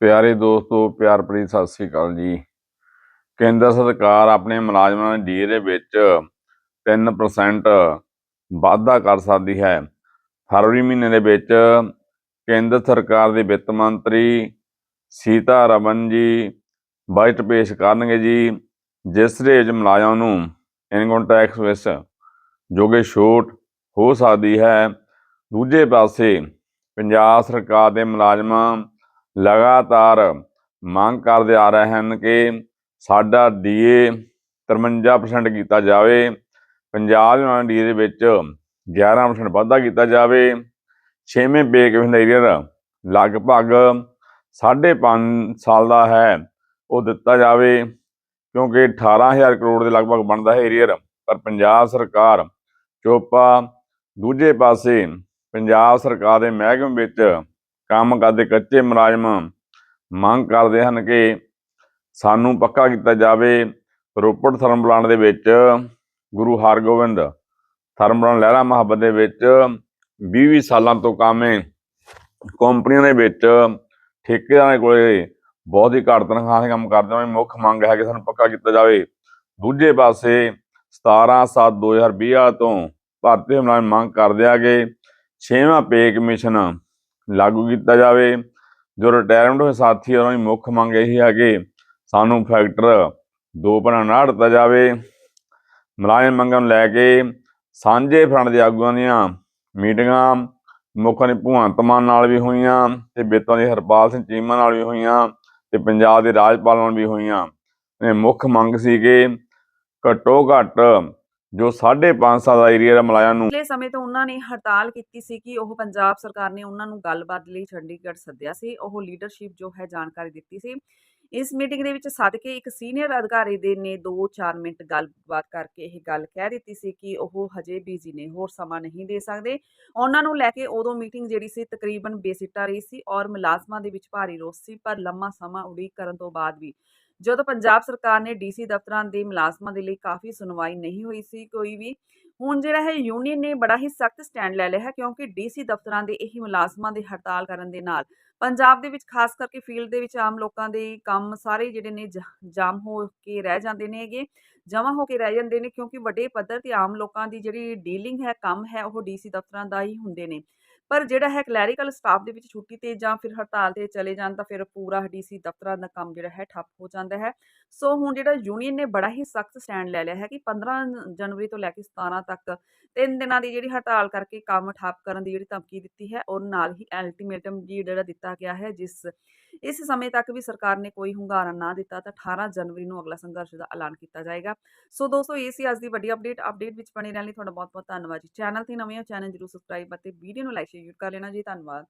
ਪਿਆਰੇ ਦੋਸਤੋ, ਪਿਆਰ ਭਰੀ ਸਤਿ ਸ੍ਰੀ ਅਕਾਲ ਜੀ। ਕੇਂਦਰ ਸਰਕਾਰ ਆਪਣੇ ਮੁਲਾਜ਼ਮਾਂ ਦੀ ਡੀ ਦੇ ਵਿੱਚ 3% ਵਾਧਾ ਕਰ ਸਕਦੀ ਹੈ। ਫਰਵਰੀ ਮਹੀਨੇ ਦੇ ਵਿੱਚ ਕੇਂਦਰ ਸਰਕਾਰ ਦੇ ਵਿੱਤ ਮੰਤਰੀ ਸੀਤਾ ਰਮਨ ਜੀ ਬਜਟ ਪੇਸ਼ ਕਰਨਗੇ ਜੀ, ਜਿਸ ਦੇ ਵਿੱਚ ਮੁਲਾਜ਼ਮਾਂ ਨੂੰ ਇਨਕਮ ਟੈਕਸ ਵਿੱਚ ਜੋ ਛੋਟ ਹੋ ਸਕਦੀ ਹੈ। ਦੂਜੇ ਪਾਸੇ ਪੰਜਾਬ ਸਰਕਾਰ ਦੇ ਮੁਲਾਜ਼ਮਾਂ ਲਗਾਤਾਰ ਮੰਗ ਕਰਦੇ ਆ ਰਹੇ ਹਨ ਕਿ ਸਾਡਾ ਡੀਏ 53% ਕੀਤਾ ਜਾਵੇ, ਪੰਜਾਬ ਦੇ ਡੀਏ ਦੇ ਵਿੱਚ 11% ਵਾਧਾ ਕੀਤਾ ਜਾਵੇ, ਛੇਵੇਂ ਪੇ ਕਮਿਸ਼ਨ ਏਰੀਅਰ ਲਗਭਗ 5.5 ਸਾਲ ਦਾ ਹੈ, ਉਹ ਦਿੱਤਾ ਜਾਵੇ, ਕਿਉਂਕਿ 18000 ਕਰੋੜ ਦੇ ਲਗਭਗ ਬਣਦਾ ਹੈ ਏਰੀਅਰ ਪਰ ਪੰਜਾਬ ਸਰਕਾਰ ਚੋਪਾ ਦੂਜੇ ਪਾਸੇ ਪੰਜਾਬ ਸਰਕਾਰ ਦੇ ਮਹਿਕਮੇ ਵਿੱਚ ਕੰਮ ਕਰਦੇ, ਕੱਚੇ ਮੁਲਾਜ਼ਮ ਮੰਗ ਕਰਦੇ ਹਨ ਕਿ ਸਾਨੂੰ ਪੱਕਾ ਕੀਤਾ ਜਾਵੇ ਰੋਪੜ ਥਰਮ ਪਲਾਂਟ ਦੇ ਵਿੱਚ, ਗੁਰੂ ਹਰਗੋਬਿੰਦ ਥਰਮ ਪਲਾਂਟ ਲਹਿਰਾ ਮੁਹੱਬਤ ਦੇ ਵਿੱਚ 20 ਸਾਲਾਂ ਤੋਂ ਕੰਮ ਕੰਪਨੀਆਂ ਦੇ ਵਿੱਚ, ਠੇਕੇਦਾਰਾਂ ਦੇ ਕੋਲੇ ਬਹੁਤ ਹੀ ਘੱਟ ਤਨਖਾਹ ਤੇ ਕੰਮ ਕਰਦੇ ਹੋਏ ਮੁੱਖ ਮੰਗ ਹੈ ਕਿ ਸਾਨੂੰ ਪੱਕਾ ਕੀਤਾ ਜਾਵੇ। ਦੂਜੇ ਪਾਸੇ 17 7 2020 ਤੋਂ ਭਾਰਤੀ ਮੁਲਾਜ਼ਮ ਮੰਗ ਕਰਦੇ ਆ ਕਿ ਛੇਵਾਂ ਪੇ ਕਮਿਸ਼ਨ ਲਾਗੂ ਕੀਤਾ ਜਾਵੇ। ਜੋ ਰਿਟਾਇਰਮੈਂਟ ਹੋਏ ਸਾਥੀ, ਉਹਨਾਂ ਦੀ ਮੁੱਖ ਮੰਗ ਇਹੀ ਹੈ ਕਿ ਸਾਨੂੰ ਫੈਕਟਰ ਦੋ ਬਣਾ ਨਾ ਦਿੱਤਾ ਜਾਵੇ। ਮੁਲਾਜ਼ਮ ਮੰਗਾਂ ਨੂੰ ਲੈ ਕੇ ਸਾਂਝੇ ਫਰੰਟ ਦੇ ਆਗੂਆਂ ਦੀਆਂ ਮੀਟਿੰਗਾਂ, ਮੁੱਖਾਂ ਦੀ ਭਗਵੰਤ ਮਾਨ ਨਾਲ ਵੀ ਹੋਈਆਂ ਤੇ ਬੇਤਾਂ ਦੀ ਹਰਪਾਲ ਸਿੰਘ ਚੀਮਾ ਨਾਲ ਵੀ ਹੋਈਆਂ ਤੇ ਪੰਜਾਬ ਦੇ ਰਾਜਪਾਲ ਨਾਲ ਵੀ ਹੋਈਆਂ। ਇਹ ਮੁੱਖ ਮੰਗ ਸੀ ਕਿ ਘੱਟੋ ਘੱਟ ਜੋ 5.5 ਸਾਲ ਦਾ ਏਰੀਆ ਦਾ ਮੁਲਾਜ਼ਮ ਨੂੰ ਪਿਛਲੇ ਸਮੇਂ ਤੋਂ ਉਹਨਾਂ ਨੇ ਹੜਤਾਲ ਕੀਤੀ ਸੀ ਕਿ ਉਹ ਪੰਜਾਬ ਸਰਕਾਰ ਨੇ ਉਹਨਾਂ ਨੂੰ ਗੱਲਬਾਤ ਲਈ ਚੰਡੀਗੜ੍ਹ ਸੱਦਿਆ ਸੀ। ਉਹ ਲੀਡਰਸ਼ਿਪ ਜੋ ਹੈ ਜਾਣਕਾਰੀ ਦਿੱਤੀ ਸੀ। ਇਸ ਮੀਟਿੰਗ ਦੇ ਵਿੱਚ ਸੱਦ ਕੇ ਇੱਕ ਸੀਨੀਅਰ ਅਧਿਕਾਰੀ ਦੇ ਨੇ 2-4 ਮਿੰਟ ਗੱਲਬਾਤ ਕਰਕੇ ਇਹ ਗੱਲ ਕਹਿ ਦਿੱਤੀ ਸੀ ਕਿ ਉਹ ਹਜੇ ਬਿਜ਼ੀ ਨੇ, ਹੋਰ ਸਮਾਂ ਨਹੀਂ ਦੇ ਸਕਦੇ। ਉਹਨਾਂ ਨੂੰ ਲੈ ਕੇ ਉਦੋਂ ਮੀਟਿੰਗ ਜਿਹੜੀ ਸੀ ਤਕਰੀਬਨ ਬੇਸਿੱਟਾ ਰਹੀ ਸੀ ਔਰ ਮੁਲਾਜ਼ਮਾਂ ਦੇ ਵਿੱਚ ਭਾਰੀ ਰੋਸ ਸੀ, ਪਰ ਲੰਮਾ ਸਮਾਂ ਉਡੀਕ ਕਰਨ ਤੋਂ ਬਾਅਦ ਵੀ ਜਦੋਂ ਪੰਜਾਬ ਸਰਕਾਰ ਨੇ ਡੀਸੀ ਦਫ਼ਤਰਾਂ ਦੇ ਮੁਲਾਜ਼ਮਾਂ ਦੇ ਲਈ ਕਾਫੀ ਸੁਣਵਾਈ ਨਹੀਂ ਹੋਈ ਸੀ ਕੋਈ ਵੀ, ਹੁਣ ਜਿਹੜਾ ਹੈ ਯੂਨੀਅਨ ਨੇ ਬੜਾ ਹੀ ਸਖਤ ਸਟੈਂਡ ਲੈ ਲਿਆ ਹੈ ਕਿਉਂਕਿ ਡੀਸੀ ਦਫ਼ਤਰਾਂ ਦੇ ਇਹੀ ਮੁਲਾਜ਼ਮਾਂ ਦੇ ਹੜਤਾਲ ਕਰਨ ਦੇ ਨਾਲ ਪੰਜਾਬ ਦੇ ਵਿੱਚ ਖਾਸ ਕਰਕੇ ਫੀਲਡ ਦੇ ਵਿੱਚ ਆਮ ਲੋਕਾਂ ਦੇ ਕੰਮ ਸਾਰੇ ਜਿਹੜੇ ਨੇ ਜ- ਜਾਮ ਹੋ ਕੇ ਰਹਿ ਜਾਂਦੇ ਨੇ ਹੈਗੇ ਜਮ੍ਹਾਂ ਹੋ ਕੇ ਰਹਿ ਜਾਂਦੇ ਨੇ ਕਿਉਂਕਿ ਵੱਡੇ ਪੱਧਰ ਤੇ ਆਮ ਲੋਕਾਂ ਦੀ ਜਿਹੜੀ ਡੀਲਿੰਗ ਹੈ, ਕੰਮ ਹੈ ਉਹ ਡੀਸੀ ਦਫ਼ਤਰਾਂ ਦਾ ਹੀ ਹੁੰਦੇ ਨੇ। ਪਰ ਜਿਹੜਾ ਹੈ ਕਲੈਰੀਕਲ ਸਟਾਫ ਦੇ ਵਿੱਚ ਛੁੱਟੀ ਤੇ ਜਾਂ ਫਿਰ ਹੜਤਾਲ ਤੇ ਚਲੇ ਜਾਣ ਤਾਂ ਫਿਰ ਪੂਰਾ ਡੀਸੀ ਦਫ਼ਤਰਾਂ ਦਾ ਕੰਮ ਜਿਹੜਾ ਹੈ ਠੱਪ ਹੋ ਜਾਂਦਾ ਹੈ। ਸੋ ਹੁਣ ਜਿਹੜਾ ਯੂਨੀਅਨ ਨੇ ਬੜਾ ਹੀ ਸਖਤ ਸਟੈਂਡ ਲੈ ਲਿਆ ਹੈ ਕਿ 15 ਜਨਵਰੀ ਤੋਂ ਲੈ ਕੇ 17 ਤੱਕ ਤਿੰਨ ਦਿਨਾਂ ਦੀ ਜਿਹੜੀ ਹੜਤਾਲ ਕਰਕੇ ਕੰਮ ਠੱਪ ਕਰਨ ਦੀ ਜਿਹੜੀ ਧਮਕੀ ਦਿੱਤੀ ਹੈ ਔਰ ਨਾਲ ਹੀ ਅਲਟੀਮੇਟਮ ਜਿਹੜਾ ਦਿੱਤਾ ਗਿਆ ਹੈ, ਜਿਸ ਇਸ ਸਮੇਂ ਤੱਕ ਵੀ ਸਰਕਾਰ ਨੇ ਕੋਈ ਹੁੰਗਾਰਾ ਨਾ ਦਿੱਤਾ ਤਾਂ 18 ਜਨਵਰੀ ਨੂੰ ਅਗਲਾ ਸੰਘਰਸ਼ ਦਾ ਐਲਾਨ ਕੀਤਾ ਜਾਏਗਾ। ਸੋ ਦੋਸਤੋ, ਇਹ ਸੀ ਅੱਜ ਦੀ ਵੱਡੀ ਅਪਡੇਟ ਅਪਡੇਟ ਵਿੱਚ ਬਣੇ ਰਹਿਣ ਲਈ ਤੁਹਾਡਾ ਬਹੁਤ ਬਹੁਤ ਧੰਨਵਾਦ ਜੀ। ਚੈਨਲ ਤੇ ਨਵੇਂ ਹੋ ਚੈਨਲ ਜਰੂਰ ਸਬਸਕ੍ਰਾਈਬ ਅਤੇ ਵੀਡੀਓ ਨੂੰ ਲਾਈਕ ਸ਼ੇਅਰ ਕਰ ਲੈਣਾ ਜੀ। ਧੰਨਵਾਦ।